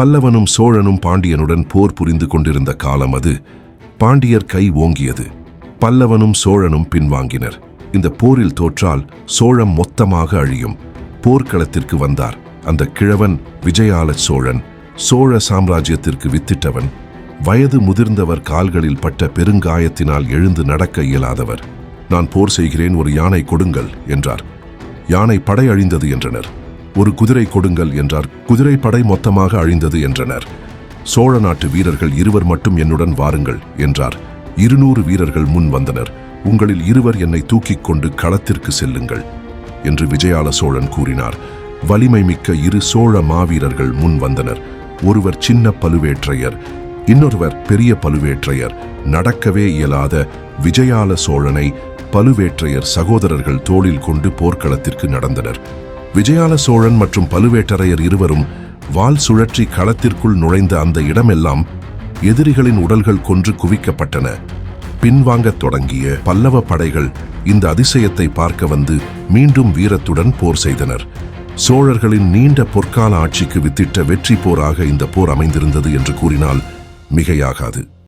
பல்லவனும் சோழனும் பாண்டியனுடன் போர் புரிந்து கொண்டிருந்த காலம் அது. பாண்டியர் கை ஓங்கியது. பல்லவனும் சோழனும் பின்வாங்கினர். இந்த போரில் தோற்றால் சோழம் மொத்தமாக அழியும். போர்க்களத்திற்கு வந்தார். அந்த கிழவன் விஜயால சோழன். சோழ சாம்ராஜ்யத்திற்கு வித்திட்டவன். வயது முதிர்ந்தவர் கால்களில் பட்ட பெருங்காயத்தினால் எழுந்து நடக்க இயலாதவர். நான் போர் செய்கிறேன் ஒரு யானை கொடுங்கள் என்றார். யானை படை அழிந்தது என்றனர். ஒரு குதிரை கொடுங்கள் என்றார். குதிரை படை மொத்தமாக அழிந்தது என்றனர். சோழ நாட்டு வீரர்கள் இருவர் மட்டும் என்னுடன் வாருங்கள் என்றார். இருநூறு வீரர்கள் முன் வந்தனர். உங்களில் இருவர் என்னை தூக்கிக் கொண்டு களத்திற்கு செல்லுங்கள் என்று விஜயால சோழன் கூறினார். வலிமை மிக்க இரு சோழ மாவீரர்கள் முன் வந்தனர். ஒருவர் சின்ன பழுவேற்றையர் இன்னொருவர் பெரிய பழுவேற்றையர். நடக்கவே இயலாத விஜயால சோழனை பழுவேற்றையர் சகோதரர்கள் தோளில் கொண்டு போர்க்களத்திற்கு நடந்தனர். விஜயால சோழன் மற்றும் பழுவேட்டரையர் இருவரும் வாள் சுழற்றி களத்திற்குள் நுழைந்த அந்த இடமெல்லாம் எதிரிகளின் உடல்கள் கொன்று குவிக்கப்பட்டன. பின்வாங்கத் தொடங்கிய பல்லவ படைகள் இந்த அதிசயத்தை பார்க்க வந்து மீண்டும் வீரத்துடன் போர் செய்தனர். சோழர்களின் நீண்ட பொற்கால ஆட்சிக்கு வித்திட்ட வெற்றி போராக இந்த போர் அமைந்திருந்தது என்று கூறினால் மிகையாகாது.